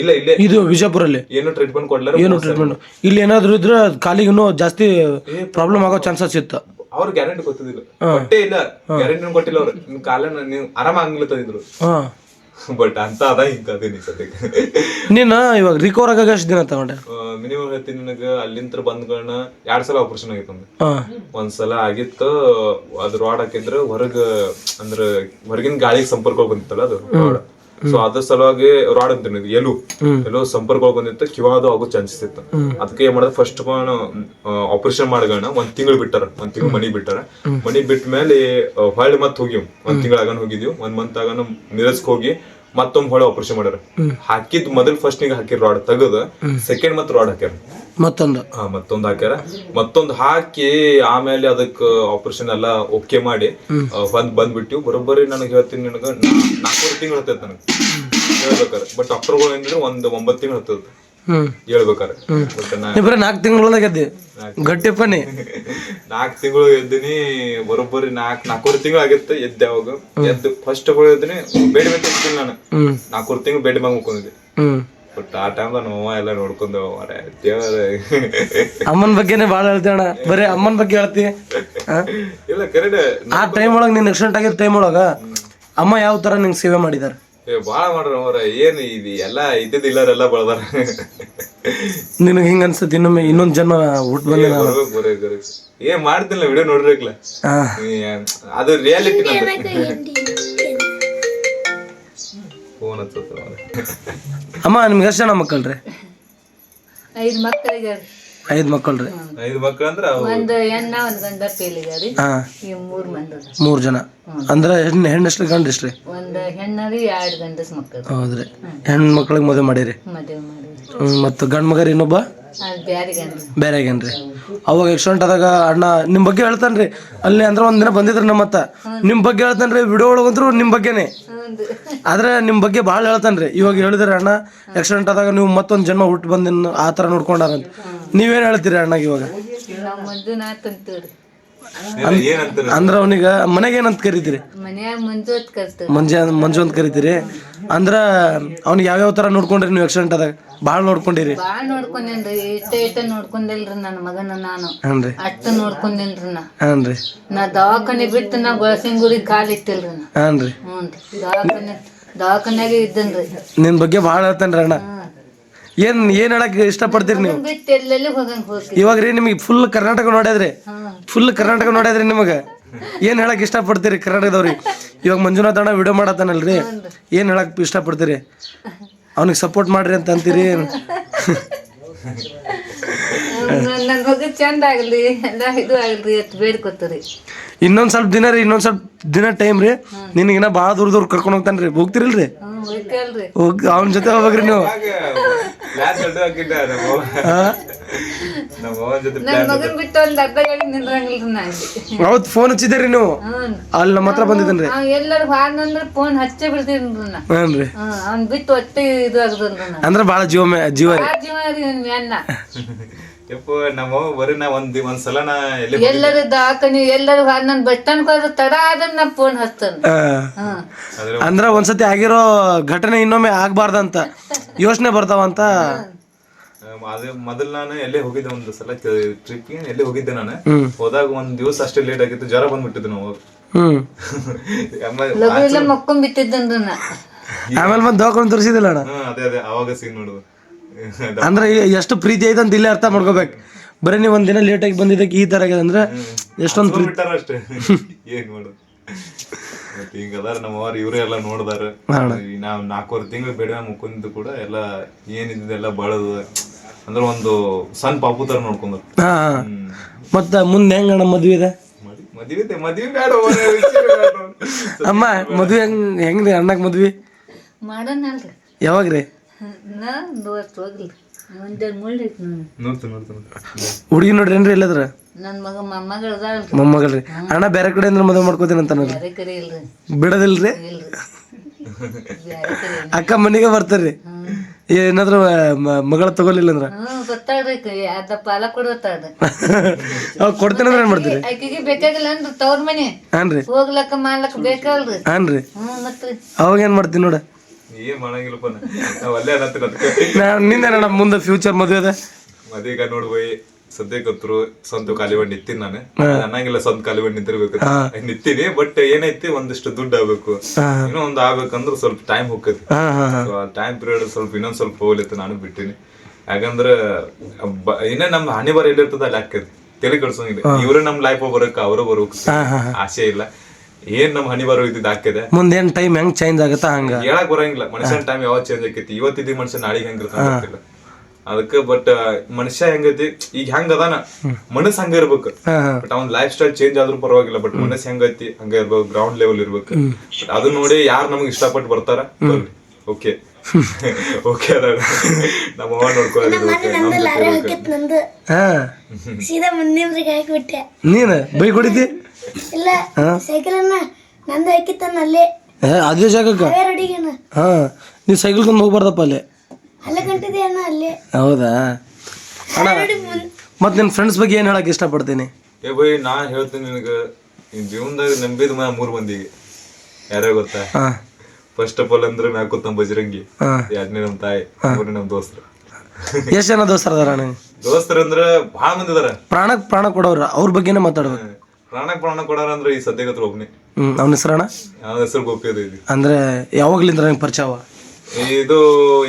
ಇಲ್ಲ ಇಲ್ಲೇ ಇದು ವಿಜಯಪುರಲ್ಲಿ ಏನು ಟ್ರೀಟ್ಮೆಂಟ್ ಕೊಡ್ಲಾರ ಏನು ಟ್ರೀಟ್ಮೆಂಟ್ ಇಲ್ಲಿ. ಏನಾದ್ರು ಇದ್ರೆ ಅದ್ ಕಾಲಿಗೆ ಇನ್ನೂ ಜಾಸ್ತಿ ಪ್ರಾಬ್ಲಮ್ ಆಗೋ ಚಾನ್ಸಸ್ ಇತ್ತು. ಅವ್ರ ಗ್ಯಾರಂಟಿ ಗೊತ್ತಿದಿಲ್ಲ ಕೊಟ್ಟೇ ಇಲ್ಲ. ಗ್ಯಾರಂಟಿ ಕೊಟ್ಟಿಲ್ಲ ಅವ್ರು. ನಿಮ್ ಕಾಲ ನೀವು ಆರಾಮ ಆಗ್ಲಿತ್ತದಿದ್ರು ಬಟ್ ಅಂತ ಅದ ಹಿಂಗ ಅದೇನಿ ಸದ್ಯಕ್ಕೆ. ನೀನು ಇವಾಗ ರಿಕವರ್ ಆಗಾಗ ಎಷ್ಟು ದಿನ ತಗೊಂಡೆ? ಮಿನಿಮಮ್ ಹೇಳ್ತೀನಿ ನಿನಗ ಅಲ್ಲಿಂತ್ರ ಬಂದ್ಗಳನ್ನ ಎರಡ್ ಸಲ ಆಪರೇಷನ್ ಆಗಿತ್ತು ಹಾ. ಒಂದ್ಸಲ ಆಗಿತ್ತು ಅದ್ರ ರೋಡ್ ಹಾಕಿದ್ರೆ ಹೊರಗ ಅಂದ್ರ ಹೊರಗಿನ ಗಾಳಿಗೆ ಸಂಪರ್ಕ ಬಂದಿತ್ತಲ್ಲ ಅದು ಸೊ ಅದ್ರ ಸಲುವಾಗಿ ರಾಡ್ ಅಂತ ಎಲ್ಲೂ ಎಲು. ಎಲ್ಲೋ ಸಂಪರ್ಕ ಬಂದಿತ್ತು ಕಿವಾದು ಆಗೋ ಚಾನ್ಸಸ್ ಇತ್ತು ಅದಕ್ಕೆ ಏನ್ ಮಾಡಿದ್ರೆ ಫಸ್ಟ್ ಆಪರೇಷನ್ ಮಾಡ್ಗೋಣ ಒಂದ್ ತಿಂಗಳು ಬಿಟ್ಟಾರ ಒಂದ್ ತಿಂಗಳು ಮನಿ ಬಿಟ್ಟಾರ. ಮನಿ ಬಿಟ್ಟ ಮೇಲೆ ಹೊಳ್ಳಿ ಮತ್ ಹೋಗಿವ್. ಒಂದ್ ತಿಂಗಳಾಗ ಹೋಗಿದೀವಿ. ಒಂದ್ ಮಂತ್ ಆಗಾನ ಮಿರಸ್ಕ್ ಹೋಗಿ ಮತ್ತೊಮ್ಮೆ ಹೊಳೆ ಆಪರೇಷನ್ ಮಾಡ್ಯಾರ. ಹಾಕಿದ್ ಮೊದಲ್ ಫಸ್ಟ್ ನಿಗೆ ಹಾಕಿರ್ ರಾಡ್ ತೆಗದ ಸೆಕೆಂಡ್ ಮತ್ ರಾಡ್ ಹಾಕ್ಯಾರ. ಮತ್ತೊಂದು. ಹಾ ಮತ್ತೊಂದ್ ಹಾಕ್ಯಾರ. ಮತ್ತೊಂದ್ ಹಾಕಿ ಆಮೇಲೆ ಅದಕ್ಕ ಆಪರೇಷನ್ ಎಲ್ಲಾ ಓಕೆ ಮಾಡಿ ಬಂದ್ ಬಂದ್ಬಿಟ್ಟಿವ್. ಬರೋಬ್ಬರಿ ನನಗೆ ಹೇಳ್ತೀನಿ ನಿನಗ ನಾಲ್ಕೂವರೆ ತಿಂಗಳು ಹತ್ತೈತೆ ನನಗೆ. ಹೇಳ್ಬೇಕಾರೆ. ಬಟ್ ಡಾಕ್ಟರ್ಗಳು ಏನಂದ್ರೆ ಒಂದ್ ಒಂಬತ್ತು ತಿಂಗಳು ಹತ್ತದ ಹ್ಮ್ ಹೇಳ್ಬೇಕಾರೆ. ಬಟ್ ನಾ ನೀ ಬರೀ ನಾಲ್ಕು ತಿಂಗಳೊಳಗೆ ಎದ್ದಿ? ಗಟ್ಟಿ ಪನಿ. ನಾಲ್ಕು ತಿಂಗಳು ಎದ್ದೀನಿ ಬರೋಬ್ಬರಿ ನಾಲ್ಕು ನಾಲ್ಕೂವರೆ ತಿಂಗಳು ಆಗಿತ್ತು ಎದ್ದೆ ಅವಾಗ. ಎದ್ದು ಫಸ್ಟ್ ಬೇಡ್ ಬೇಡಿ ಮೇಲೆ ಎದ್ದಿಲ್ಲ ನಾನು. ನಾಲ್ಕೂವರೆ ತಿಂಗಳು ಬೆಡ್ ಮ್ಯಾಗ ಮುಕ್ಕೊಂಡಿದ್ದೆ ಹ್ಮ್. ಬಟ್ ಆ ಟೈಮ್ ನಮ್ಮ ಎಲ್ಲ ನೋಡ್ಕೊಂಡು ಮಾರೆ ದೇವ್ರ. ಅಮ್ಮನ ಬಗ್ಗೆನೇ ಭಾಳ ಹೇಳ್ತೀಯಣ್ಣ ಬರೀ ಅಮ್ಮನ ಬಗ್ಗೆ ಹೇಳ್ತಿ? ಇಲ್ಲ ಕರೆಕ್ಟ್ ಆ ಟೈಮ್ ಒಳಗೆ ನೀನು ಆಕ್ಸಿಡೆಂಟ್ ಆಗಿದ್ದ ಟೈಮ್ ಒಳಗ ಅಮ್ಮ ಯಾವ ತರ ನಿಂಗೆ ಸೇವೆ ಮಾಡಿದಾರೆ? ಏ ಬಾಳ ಮಾಡ್ರ ಅವ್ರ ಏನ್ ಇದು ಎಲ್ಲಾ ಇದ್ದಿದ್ದಿಲ್ಲಾರೆಲ್ಲ ಬಳದಾರ ನಿನಗೆ ಹಿಂಗ ಅನ್ಸುತ್ತೆ? ಇನ್ನೊಮ್ಮೆ ಇನ್ನೊಂದ್ ಜನ್ಮ ಹುಟ್ಟು ಬಂದ ಬರ್ಬೇಕು ಬರ್ಬೇಕು ಬರ್ಬೇಕು. ಏನ್ ಮಾಡ್ತಿಲ್ಲ ವಿಡಿಯೋ ನೋಡ್ರಿಕ್ಲ ಅದು ರಿಯಾಲಿಟಿ ಫೋನ್ ಹಚ್ಚತ್ತ ಅಮ್ಮ ನಿಮ್ಗೆ ಎಷ್ಟು ಜನ ಮಕ್ಕಳ್ರಿ? ಐದು ಮಕ್ಕಳಿಗೆ ಐದು ಮಕ್ಕಳ್ರಿ ಐದು ಮಕ್ಕಳು ಅಂದ್ರ ಒಂದು ಹೆಣ್ಣ ಒಂದು ಗಂಡ ಪೇಲಿದಾರಿ ಹಾ. ಈ ಮೂರ್ ಮಂದಿ ಅದ. ಮೂರ್ ಜನ. ಅಂದ್ರೆ ಹೆಣ್ಣು ಹೆಣ್ಣು ಎಷ್ಟು ರೀ? ಒಂದು ಹೆಣ್ಣರಿ ಎರಡು ಗಂಡಸ್ ಮಕ್ಕಳು ಹೌದ್ರಿ. ಹೆಣ್ಣು ಮಕ್ಳಿಗೆ ಮದುವೆ ಮಾಡಿರಿ? ಮದುವೆ ಮಾಡಿ ಮತ್ತು ಗಂಡು ಮಗರಿ ಇನ್ನೊಬ್ಬ? ಅದು ಬ್ಯಾರೆ ಗಂಡ ಬೇರೆ ಆಗೇನ್ರಿ ಅವಾಗ ಆಕ್ಸಿಡೆಂಟ್ ಆದಾಗ ಅಣ್ಣ ನಿಮ್ ಬಗ್ಗೆ ಹೇಳ್ತಾನ್ರಿ. ಅಲ್ಲಿ ಅಂದ್ರೆ ಒಂದ್ ದಿನ ಬಂದಿದ್ರಿ ನಮ್ಮ ಹತ್ತ ನಿಮ್ ಬಗ್ಗೆ ಹೇಳ್ತಾನ್ರಿ ವಿಡಿಯೋ ಒಳಗಂದ್ರು ನಿಮ್ ಬಗ್ಗೆನೆ. ಆದ್ರೆ ನಿಮ್ ಬಗ್ಗೆ ಭಾಳ ಹೇಳ್ತಾನ್ರಿ. ಇವಾಗ ಹೇಳಿದ್ರಿ ಅಣ್ಣ ಆಕ್ಸಿಡೆಂಟ್ ಆದಾಗ ನೀವು ಮತ್ತೊಂದ್ ಜನ್ಮ ಹುಟ್ಟು ಬಂದಿನ ಆ ತರ ನೋಡ್ಕೊಂಡಾರಂತ. ನೀವೇನ್ ಹೇಳ್ತೀರಿ ಅಣ್ಣಗೆ ಇವಾಗ? ಅಂದ್ರ ಅವನಿಗ ಮನೆಗೆ ಏನಂತ ಕರಿತೀರಿ? ಮನ್ಯಾಗ ಮಂಜು ಅಂತ ಕರ್ತೀವಿ. ಮಂಜು ಮಂಜು ಅಂತ ಕರಿತೀರಿ? ಅಂದ್ರ ಅವ್ನಿಗೆ ಯಾವ್ಯಾವ ತರ ನೋಡ್ಕೊಂಡ್ರಿ ನೀವು ಆಕ್ಸಿಡೆಂಟ್ ಆದಾಗ? ಭಾಳ ನೋಡ್ಕೊಂಡಿರಿ. ಬಾಳ್ ನೋಡ್ಕೊಂಡೇನ್ರಿ ಇಷ್ಟ ಇಷ್ಟ ನೋಡ್ಕೊಂಡಿಲ್ರಿ ನನ್ನ ಮಗನ ನಾನು. ಹ್ಞೂ ಅಷ್ಟ ನೋಡ್ಕೊಂಡೇನ್ರಿ ನಾ. ಹಾನ್ರಿ ನಾ ದವಾಖಾನೆ ಬಿಟ್ಟು ನಾ ಗೊಳಸಿಂಗೂರಿ ಕಾಲ್ ಇಟ್ಟಿಲ್ರಿ ನಾ. ಹಾನ್ರಿ ಹ್ಞೂ ದವಾಖಾನೆ ದವಾಖಾನ್ಯಾಗೆ ಇದ್ದನ್ರಿ. ನಿನ್ ಬಗ್ಗೆ ಭಾಳ ಹೇಳ್ತಾನ್ರಿ ಅಣ್ಣ. ಏನ್ ಏನ್ ಹೇಳಕ್ ಇಷ್ಟಪಡ್ತೀರಿ ನೀವು? ಇವಾಗ ರೀ ನಿಮಗೆ ಫುಲ್ ಕರ್ನಾಟಕ ನೋಡಿದ್ರಿ ಫುಲ್ ಕರ್ನಾಟಕ ನೋಡಿದ್ರಿ ನಿಮಗೆ ಏನ್ ಹೇಳಕ್ ಇಷ್ಟಪಡ್ತೀರಿ ಕರ್ನಾಟಕದವ್ರಿ ಇವಾಗ ಮಂಜುನಾಥ್ ಅಣ್ಣ ವಿಡಿಯೋ ಮಾಡತ್ತಾನಲ್ರಿ? ಏನ್ ಹೇಳಕ್ ಇಷ್ಟಪಡ್ತೀರಿ? ಅವ್ನಿಗೆ ಸಪೋರ್ಟ್ ಮಾಡ್ರಿ ಅಂತ ಅಂತೀರಿ? ನನ್ನ ಮಗ ಚಂದ ಆಗ್ಲಿ ಎಲ್ಲ ಇದು ಆಗ್ಲಿ ಅತ್ ಬೇಡ್ಕೊತೀರಿ. ಇನ್ನೊಂದ್ ಸ್ವಲ್ಪ ದಿನ ರೀ ಇನ್ನೊಂದ್ ಸ್ವಲ್ಪ ದಿನ ಟೈಮ್ ರೀ ನಿನಗಿನ್ನ ಭಾಳ ದೂರ ದೂರ ಕರ್ಕೊಂಡು ಹೋಗ್ತಾನ್ರಿ. ರೀ ಹೋಗ್ತಿರಲ್ರಿ ಅವನ ಜೊತೆ ಹೋಗ್ಬೇಕ್ರಿ ನೀವು. ಅವತ್ ಫೋನ್ ಹಚ್ಚಿದ್ರಿ ನೀವು? ಅಲ್ಲಿ ನಮ್ಮ ಹತ್ರ ಬಂದಿದ್ದೇನ್ರಿ. ಎಲ್ಲರೂ ಹಾಡ್ನಂದ್ರ ಫೋನ್ ಹಚ್ಚೇ ಬಿಡ್ತೀನಿ ಅವ್ನ್ ಬಿಟ್ಟು ಒಟ್ಟೆ ಇದು ಆಗ್ತದ ಅಂದ್ರ ಭಾಳ ಜೀವ ಜೀವ ಜೀವ ಅಣ್ಣ ಯಪ್ಪ ನಮ್ಮ ಬರೀ ನಾ ಒಂದ್ ಒಂದ್ ಸಲ ನಾ ಎಲ್ಲಿ ಎಲ್ಲರೂ ದವಾಖಾನಿ ಎಲ್ಲರೂ ಹಾಡ್ ನನ್ ಬಸ್ ಸ್ಟ್ಯಾಂಡ್ ಹೋದ್ರೆ ತಡ ಆದ್ರೆ ನಾ ಫೋನ್ ಹಚ್ತಾನ. ಅಂದ್ರ ಒಂದ್ಸತಿ ಆಗಿರೋ ಘಟನೆ ಇನ್ನೊಮ್ಮೆ ಆಗ್ಬಾರ್ದಂತ. ಯೋಚನೆ ಬರ್ತಾವಂತ. ಅದು ಮೊದಲ್ ನಾನು ಎಲ್ಲೇ ಹೋಗಿದ್ದೆ ಒಂದ್ ಸಲ ಟ್ರಿಪ್ ಎಲ್ಲೇ ಹೋಗಿದ್ದೆ ನಾನು. ಹೋದಾಗ ಒಂದ್ ದಿವಸ ಅಷ್ಟೇ ಲೇಟ್ ಆಗಿತ್ತು ಜ್ವರ ಬಂದ್ಬಿಟ್ಟಿದ್ದು ನಾವು ಹ್ಮ್. ಅಮ್ಮ ಲಘು ಇಲ್ಲ ಮಕ್ಕೊಂಡ್ ಬಿಟ್ಟಿದ್ದನ್ರಿ ನಾ ಆಮೇಲೆ ಬಂದು ದವಾಖಾನೆ ತೋರಿಸಿದಿಲ್ಲ ಅಣ್ಣ? ಅದೇ ಅದೇ ಅವಾಗ ಸೀನ್ ನೋಡುದು. ಅಂದ್ರೆ ಎಷ್ಟು ಪ್ರೀತಿ ಐತೆ ಅಂತ ಇಲ್ಲೇ ಅರ್ಥ ಮಾಡ್ಕೋಬೇಕು. ಬರೀ ನೀವು ಒಂದಿನ ಲೇಟ್ ಆಗಿ ಬಂದಿದ್ದಕ್ಕೆ ಈ ತರ ಆಗಿದೆ ಅಂದ್ರೆ ಎಷ್ಟೊಂದು ಪ್ರೀತಿ. ಅಷ್ಟೇ. ಏನ್ ಮಾಡುದು? ಮತ್ತೆ ಹಿಂಗ ಅದಾರ ನಮ್ಮ ಅವ್ರ ಇವ್ರೇ ಎಲ್ಲ ನೋಡ್ದಾರ. ನಾವ್ ನಾಲ್ಕೂವರೆ ತಿಂಗಳು ಬೇಡ ಮುಕ್ಕೊಂಡಿದ್ದು ಕೂಡ ಎಲ್ಲ ಏನಿದ್ದೆಲ್ಲ ಬಳದು ಅಂದ್ರೆ ಒಂದು ಸಣ್ಣ ಪಾಪು ತರ ನೋಡ್ಕೊಂಡ್ರು. ಮತ್ತ ಮುಂದೆ ಹೆಂಗಣ್ಣ ಮದ್ವೆ ಇದೆ? ಮದ್ವೆ ಇದೆ, ಮದ್ವೆ ಬೇಡ. ಅಮ್ಮ ಮದ್ವೆ ಹೆಂಗ್ ಹೆಂಗ್ರಿ ಅಣ್ಣಕ್ ಮದ್ವಿ? ಯಾವಾಗ್ರಿ? ಹುಡುಗಿ ನೋಡ್ರಿ ಏನ್ರಿ ಇಲ್ಲದ್ರ? ನನ್ನ ಮಗ ಮೊಮ್ಮಗಳು ಅದಾಳಲ್ರಿ ಮೊಮ್ಮಗಳ್ರಿ. ಅಣ್ಣ ಬೇರೆ ಕಡೆ ಅಂದ್ರೆ ಮದುವೆ ಮಾಡ್ಕೋತೀನಿ ಅಂತ ಬಿಡದಿಲ್ರಿ. ಅಕ್ಕ ಮನೆಗೆ ಬರ್ತಾರ್ರಿ. ಏನಾದ್ರು ಮಗಳ ತಗೋಲಿಲ್ಲ ಅಂದ್ರ? ಕೊಡ್ತೇನೆ ಏನ್ ಮಾಡ್ತೀರಿ? ಹಾನ್ರಿ. ಹೋಗ್ಲಕ್ಕ ಮಾಡ್ಲಕ್ಕ ಬೇಕಲ್ರಿ ಹಾನ್ರಿ. ಅವಾಗ ಏನ್ ಮಾಡ್ತೀನಿ ನೋಡ? ಏನ್ ಮಾಡಂಗಿಲ್ಲಪ್ಪ. ನಾವ್ ಅಲ್ಲೇ ಅನ್ನತ್ತೀನಿ ಅದಕ್ಕೆ ನಿಂದೇನಣ್ಣ ಮುಂದೆ ಫ್ಯೂಚರ್ ಮದುವೆ ಅದ? ಮದೀಗ ನೋಡ್ ಬೈ ಸದ್ಯಕ್ಕಂತ್ರು ಸ್ವಂತ ಖಾಲಿ ಬಂಡಿ ನಿತ್ತೀನಿ ನಾನು ನಾನ್ ಅನ್ನಂಗಿಲ್ಲ ಸ್ವಂತ ಖಾಲಿ ಬಂಡಿ ನಿಂತಿರ್ಬೇಕು ನಿಂತೀನಿ ಬಟ್ ಏನೈತಿ ಒಂದಿಷ್ಟು ದುಡ್ಡು ಆಗ್ಬೇಕು. ಇನ್ನೂ ಒಂದ್ ಆಗ್ಬೇಕಂದ್ರ ಸ್ವಲ್ಪ ಟೈಮ್ ಹೋಗ್ತೈತಿ ಟೈಮ್ ಪೀರಿಯಡ್ ಸ್ವಲ್ಪ ಇನ್ನೊಂದ್ ಸ್ವಲ್ಪ ಹೋಗ್ಲಿತ್ತು ನಾನು ಬಿಟ್ಟಿನಿ. ಯಾಕಂದ್ರ ಇನ್ನ ನಮ್ ಹಣಿ ಬರ ಎಲ್ಲಿರ್ತದ ಅಲ್ಲಿ ಹಾಕೈತಿ ತಲೆ ಕಡ್ಸಂಗಿಲ್ಲ. ಇವ್ರ ನಮ್ ಲೈಫ್ ಬರಕ ಅವ್ರ ಬರೋಕ್ ಆಸೆ ಇಲ್ಲ. ಏನ್ ನಮ್ ಹನಿ ಬರೋ ಇದ್ದಿದ್ ಹಾಕಿದೆ ಮುಂದೇನ್ ಟೈಮ್ ಹೆಂಗ್ ಚೇಂಜ್ ಆಗತ್ತ ಹಂಗ? ಹೇಳಕ್ ಬರಂಗಿಲ್ಲ. ಮನುಷ್ಯನ ಟೈಮ್ ಯಾವಾಗ ಚೇಂಜ್ ಆಕೈತಿ? ಇವತ್ತಿದ್ದ ಮನುಷ್ಯ ನಾಳೆಗೆ ಹೆಂಗಿರ್ತಾನ ಗೊತ್ತಿಲ್ಲ. ಅದಕ್ಕ ಬಟ್ ಮನುಷ್ಯ ಹೆಂಗೈತಿ ಈಗ ಹೆಂಗ್ ಅದಾನ? ಮನಸ್ ಹಂಗ ಇರ್ಬೇಕು. ಬಟ್ ಅವ್ನ ಲೈಫ್ ಸ್ಟೈಲ್ ಚೇಂಜ್ ಆದ್ರೂ ಪರವಾಗಿಲ್ಲ ಬಟ್ ಮನಸ್ ಹೆಂಗೈತಿ ಹಂಗ ಇರ್ಬೇಕು ಗ್ರೌಂಡ್ ಲೆವೆಲ್ ಇರ್ಬೇಕು. ಅದನ್ನ ನೋಡಿ ಯಾರು ನಮ್ಗೆ ಇಷ್ಟಪಟ್ಟು ಬರ್ತಾರ? ಓಕೆ ಓಕೆ ಅದ ನಮ್ಮ ಅವ್ವ ನೋಡ್ಕೊಳ್ಳೋದು ಸೀದಾ ಮುಂದಿನ್ರಿಗೆ ಹಾಕಿಬಿಟ್ಟೆ. ನೀನ್? ಬೈ ಇಲ್ಲ ಸೈಕಲ್ ಅನ್ನ ನಂದು ಹಾಕಿತ್ತಾನ ಅಲ್ಲೇ. ಏ, ಅದೇ ಜಾಗಕ್ಕ? ಹಾ ನೀ ಸೈಕಲ್ ತಂದು ಹೋಗ್ಬಾರ್ದಪ್ಪ ಅಲ್ಲಿ. ಅಲ್ಲೇ ಕಂಟಿದ್ದೆ ಅಣ್ಣ ಅಲ್ಲೇ? ಹೌದಾ? ಅಣ್ಣ ಮತ್ತೆ ನಿನ್ನ ಫ್ರೆಂಡ್ಸ್ ಬಗ್ಗೆ ಏನು ಹೇಳಕ್ಕೆ ಇಷ್ಟಪಡ್ತೀನಿ? ಏ ಬೈ ನಾ ಹೇಳ್ತೀನಿ ನಿನಗೆ. ನಿನ್ನ ಜೀವನದಾಗ ನಂಬಿದ ಮ ಮೂರು ಮಂದಿಗೆ ಯಾರ್ಯಾರ ಗೊತ್ತಾ? ಹಾ. ಫಸ್ಟ್ ಆಫ್ ಆಲ್ ಅಂದ್ರೆ ಮ್ಯಾಕುತ್ ನಮ್ ಬಜರಂಗಿ. ಹಾ. ಎರಡನೇ ನಮ್ಮ ತಾಯಿ ಮೂರನೇ ನಮ್ಮ ದೋಸ್ತರು. ಎಷ್ಟು ಜನ ದೋಸ್ತರ ಅದಾರ ಅಣ್ಣ ದೋಸ್ತರು ಅಂದ್ರೆ ಭಾಳ ಮಂದಿ ಅದಾರ. ಪ್ರಾಣಕ್ ಪ್ರಾಣ ಕೊಡೋರು ಅವ್ರ ಬಗ್ಗೆನೇ ಮಾತಾಡ್ಬೇಕು. ಪ್ರಾಣಕ್ ಪ್ರಾಣ ಕೊಡಾರ ಅಂದ್ರೆ ಈ ಸದ್ಯಗತ್ರ ಒಬ್ನೇ. ಹ್ಮ್ ಹೆಸರು ಅಣ್ಣ ಅವನ ಹೆಸರು ಗೋಪಿಯದು ಇದು. ಅಂದ್ರೆ ಯಾವಾಗ್ಲಿಂದ ನಂಗೆ ಪರಿಚಯ ಅವ? ಇದು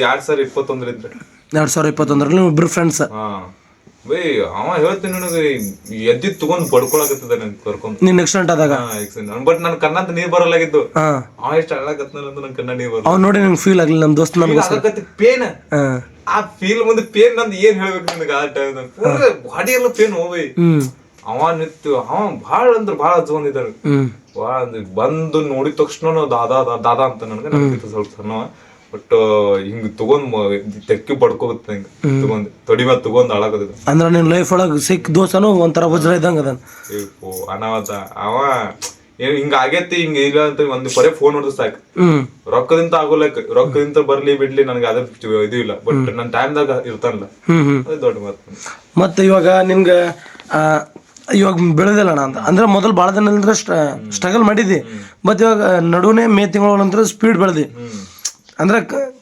ಎರಡ್ ಸಾವಿರ ಇಪ್ಪತ್ತೊಂದರಿಂದ. ಎರಡ್ ಸಾವಿರ ಇಪ್ಪತ್ತೊಂದರಲ್ಲಿ ನೀವು ಇಬ್ರು ಫ್ರೆಂಡ್ಸ್ ಹಾ. ಬೈ ಅವ ಹೇಳ್ತೀನಿ ನನಗೆ ಎದ್ದಿದ್ ತಗೊಂಡ್ ಬಡ್ಕೊಳಕತ್ತದ ನನ್ ಕರ್ಕೊಂಡ್. ನೀನ್ ಆಕ್ಸಿಡೆಂಟ್ ಆದಾಗ? ಬಟ್ ನನ್ ಕಣ್ಣಂತ ನೀರ್ ಬರಲಾಗಿತ್ತು. ಹಾ. ಅವ ಎಷ್ಟು ಅಳ್ಳಕತ್ನ ಅಂತ ನನ್ ಕಣ್ಣ ನೀರ್ ಬರಲ್ಲ. ಅವ್ನು ನೋಡಿ ನಂಗೆ ಫೀಲ್ ಆಗ್ಲಿಲ್ಲ ನಮ್ಮ ದೋಸ್ತ ನಮ್ಗೆ ಪೇನ್ ಆ ಫೀಲ್ ಮುಂದೆ ಪೇನ್ ನಂದು ಏನ್ ಹೇಳ್ಬೇಕು ನಿನಗೆ ಆ ಟೈಮ್ ಬಾಡಿ ಎಲ್ಲ ಪೇನ್ ಹೋಗಿ ಹ್ಮ್. ಅವ ನಿತ್ತು ಅವ ಭಾಳ ಅಂದ್ರೆ ಭಾಳ ಹಚ್ಕೊಂಡಿದ್ದಾನೆ ಭಾಳ ಅಂದ್ರೆ ಬಂದು ನೋಡಿದ ತಕ್ಷಣ ದಾದಾ ದಾದಾ ಅಂತ ನನಗೆ ನನಗೆ ಸ್ವಲ್ಪ ಸಣ್ಣ ಬಟ್ ಹಿಂಗ್ ತಗೊಂಡ್ ತೆಕ್ಕಿ ಬಡ್ಕೋಗುತ್ತೆ ಹಿಂಗ್ ತಗೊಂಡ್ ತೊಡಿ ಮೇಲೆ ತಗೊಂಡ್ ಅಳಾಗದ ಅಂದ್ರೆ ನಿನ್ ಲೈಫ್ ಒಳಗ್ ಸಿಕ್ ದೋಸನು ಒಂಥರ ವಜ್ರ ಇದ್ದಂಗ ಅದಾನ. ಅನಾವತ ಅವ ಏನ್ ಹಿಂಗ ಆಗೇತಿ ಹಿಂಗ ಇಲ್ಲ ಅಂತ ಒಂದ್ ಬರೇ ಫೋನ್ ಹೊಡೆದ್ ಸಾಕು. ರೊಕ್ಕದಿಂದ ಆಗೋಲಕ್ ರೊಕ್ಕದಿಂದ ಬರ್ಲಿ ಬಿಡ್ಲಿ ನನಗೆ ಅದ್ರ ಇದು ಇಲ್ಲ. ಬಟ್ ನನ್ನ ಟೈಮ್ದಾಗ ಇರ್ತಾನಲ್ಲ. ಅದೇ ದೊಡ್ಡ ಮಾತು. ಮತ್ತೆ ಇವಾಗ ನಿಮ್ಗೆ ಇವಾಗ ಬೆಳೆದಿಲ್ಲಣ್ಣ ಅಂತ. ಅಂದ್ರೆ ಮೊದಲು ಭಾಳ ದಿನ ಅಂದ್ರೆ ಸ್ಟ್ರಗಲ್ ಮಾಡಿದ್ದಿ. ಮತ್ತೆ ಇವಾಗ ನಡುವೆ ಮೇ ತಿಂಗಳ ನಂತರ ಸ್ಪೀಡ್ ಬೆಳೆದಿ. ಅಂದ್ರೆ